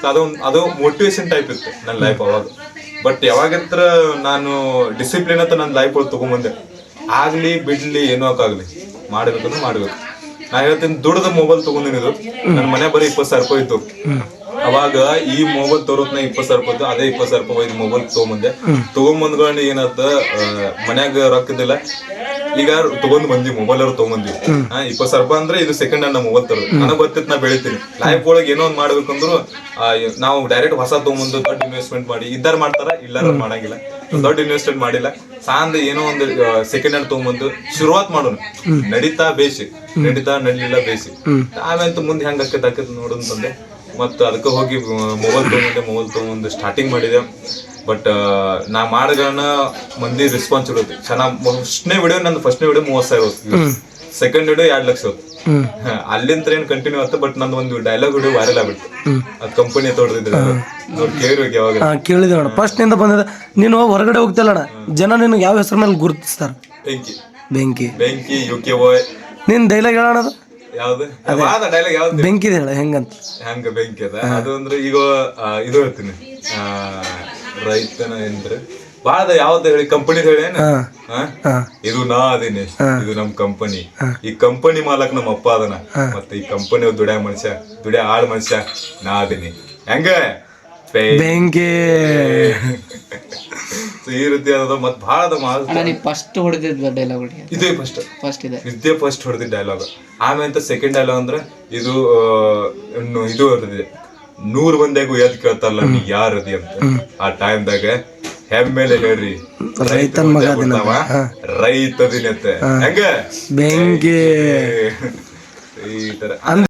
So ಅದೊಂದ್ ಅದು ಮೋಟಿವೇಶನ್ ಟೈಪ್ ಇತ್ತು ನನ್ನ ಲೈಫ್ ಅವಾಗ. ಬಟ್ ಯಾವಾಗತ್ರ ನಾನು ಡಿಸಿಪ್ಲಿನ್ ಅಂತ ನನ್ನ ಲೈಫ್ ಒಳಗೆ ತಗೊಂಬಂದೆ ಆಗ್ಲಿ ಬಿಡ್ಲಿ ಏನೋ ಆಗ್ಲಿ ಮಾಡ್ಬೇಕಂದ್ರೆ ಮಾಡ್ಬೇಕು. ನಾ ಹೇಳ್ತೀನಿ ದುಡ್ದ ಮೊಬೈಲ್ ತಗೊಂಡಿದ್ದು ನನ್ನ ಮನೆ ಬರೀ ಇಪ್ಪತ್ತು ಸಾವಿರ ರೂಪಾಯಿ ಇತ್ತು. ಅವಾಗ ಈ ಮೊಬೈಲ್ ತರೋತ್ನ ಇಪ್ಪತ್ತು ಸಾವಿರ ರೂಪಾಯಿ ಇತ್ತು ಅದೇ ಇಪ್ಪತ್ತು ಸಾವಿರ ರೂಪಾಯಿ ಮೊಬೈಲ್ ತಗೊಂಬಂದೆ. ತಗೊಂಬಂದ್ಕೊಂಡು ಏನಾಯ್ತು ಮನ್ಯಾಗ ರೊಕ್ಕದಿಲ್ಲ ಈಗ ತಗೊಂಡ್ ಬಂದಿ ಮೊಬೈಲ್ ಅವ್ರು ಇಪ್ಪತ್ತು ಸಾವಿರ ರೂಪಾಯಿ ಅಂದ್ರೆ ಇದು ಸೆಕೆಂಡ್ ಹ್ಯಾಂಡ್ ಮೊಬೈಲ್ ತರ ನನಗ್ ಗೊತ್ತಿತ್ತು ನಾ ಬೆಳಿತೀನಿ ಲೈಫ್ ಒಳಗೆ ಏನೋ ಒಂದ್ ಮಾಡ್ಬೇಕಂದ್ರು ಆ, ನಾವು ಡೈರೆಕ್ಟ್ ಹೊಸ ತಗೊಂಡ್ಬಂದು ದೊಡ್ಡ ಇನ್ವೆಸ್ಟ್ಮೆಂಟ್ ಮಾಡಿ ಇದ್ದಾರ ಮಾಡ್ತಾರ ಇಲ್ಲಾರ ಮಾಡಂಗಿಲ್ಲ. ದೊಡ್ಡ ಇನ್ವೆಸ್ಟ್ಮೆಂಟ್ ಮಾಡಿಲ್ಲ. ಸಾಂದ್ ಏನೋ ಒಂದು ಸೆಕೆಂಡ್ ಹ್ಯಾಂಡ್ ತಗೊಂಡ್ಬಂದು ಶುರುವಾತ್ ಮಾಡೋಣ. ನಡೀತಾ ಬೇಸಿ ನಡೀತಾ ನಡಲಿಲ್ಲ ಬೇಸಿ ಆಮೇಲೆ ಮುಂದೆ ಹೆಂಗ್ ಅಕ್ಕ ಆಕತ್ ತಂದೆ. ಬಂದೆ ಮತ್ತ ಅದಕ್ಕೆ ಹೋಗಿ ಮೊಬೈಲ್ ತಗೊಂಡೆ ಮೊಬೈಲ್ ತಗೊಂಡು ಸ್ಟಾರ್ಟಿಂಗ್ ಮಾಡಿದೆ. ಬಟ್ ನಾ ಮಾಡಗಳನ್ನ ಮಂದಿ ರೆಸ್ಪಾನ್ಸ್ ಇರುತ್ತೆ. ಚೆನ್ನಾಗಿ ಫಸ್ಟ್ನೇ ವಿಡಿಯೋ ನಂದು ಫಸ್ಟ್ನೇ ವಿಡಿಯೋ ಮೂವತ್ತು ಸಾವಿರ ಹೋಗ್ತೀವಿ ಸೆಕೆಂಡ್ ವಿಡಿಯೋ ಎರಡು ಲಕ್ಷ ಹೋಗ್ತು ಅಲ್ಲಿಂದ ಏನ್ ಕಂಟಿನ್ಯೂ ಆಯ್ತು ಬಟ್ ನಂದು ಒಂದು ಡೈಲಾಗ್ ವಿಡಿಯೋ ವೈರಲ್ ಆಗ್ಬಿಟ್ಟು ಅದ್ ಕಂಪನಿ ಕೇಳಿರ್ಬೇಕು ಯಾವಾಗ. ಕೇಳಿದೆ ಅಣ್ಣ ಫಸ್ಟ್ನಿಂದ ಬಂದಿದೆ ನೀನು ಹೊರಗಡೆ ಹೋಗ್ತಿಲ್ಲ ಅಣ್ಣ ಜನ ನಿನಗೆ ಯಾವ ಹೆಸರು ಮೇಲೆ ಗುರುತಿಸ್ತಾರ? ಬೆಂಕಿ. ಬೆಂಕಿ. ಬೆಂಕಿ ಯು ಕೆ ಬಾಯ್ ನಿನ್ ಡೈಲಾಗ್ ಹೇಳೋಣ ಅದು? ಯಾವ್ದು? ಡೈಲಾಗ್ ಯಾವ್ದು? ಬೆಂಕಿದೆ ಹೇಳ ಹೆಂಗಂತ. ಹೆಂಗ ಬೆಂಕಿ ಅದ? ಅದು ಅಂದ್ರೆ ಈಗ ಇದು ಹೇಳ್ತೀನಿ. ಆ, ರೈತನ ಅಂದ್ರೆ ಬಾಳದ ಯಾವ್ದು ಹೇಳಿ ಕಂಪನಿ? ಹಾ? ಇದು ನಾ ಅದೇನೆ. ಇದು ನಮ್ ಕಂಪನಿ ಈ ಕಂಪನಿ ಮಾಲಕ್ ನಮ್ಮ ಅಪ್ಪ ಅದನ. ಮತ್ತೆ ಈ ಕಂಪನಿ ದುಡ್ಯಾ ಮನುಷ್ಯ ದುಡ್ಯಾ ಆಳ್ ಮನುಷ್ಯ ನಾ ಅದೇನಿ. ಹೆಂಗ? ಬೆಂಕಿ So ಈ ರೀತಿ ಅದ ಮತ್ ಭಾಳ ಅದ ಮಾಲ್. ಫಸ್ಟ್ ಹೊಡೆದಿದ್ದ ಡೈಲಾಗ್ ಇದು ಫಸ್ಟ್ ಫಸ್ಟ್ ಇದೆ. ಇದೇ ಫಸ್ಟ್ ಹೊಡೆದಿದ್ದ ಡೈಲಾಗ್ ಆಮೇಲೆ ಸೆಕೆಂಡ್ ಡೈಲಾಗ್ ಅಂದ್ರೆ ಇದು ಇದು ಹೊಡೆದಿದೆ ನೂರ್ ಮಂದಿಗೂ ಎದ್ ಕೇಳ್ತಾರಲ್ಲ ನೀ ಯಾರದಿ ಅಂತ. ಆ ಟೈಮ್ದಾಗ ಹೆಮ್ಮೆಲೆ ಹೇಳ್ರಿ. ರೈತನ್ ಮಗ ಗೊತ್ತಾವ? ರೈತ ದಿನತ್ತೆ ಹೆಂಗ? ಬೆಂಕಿ. ಈ ತರ.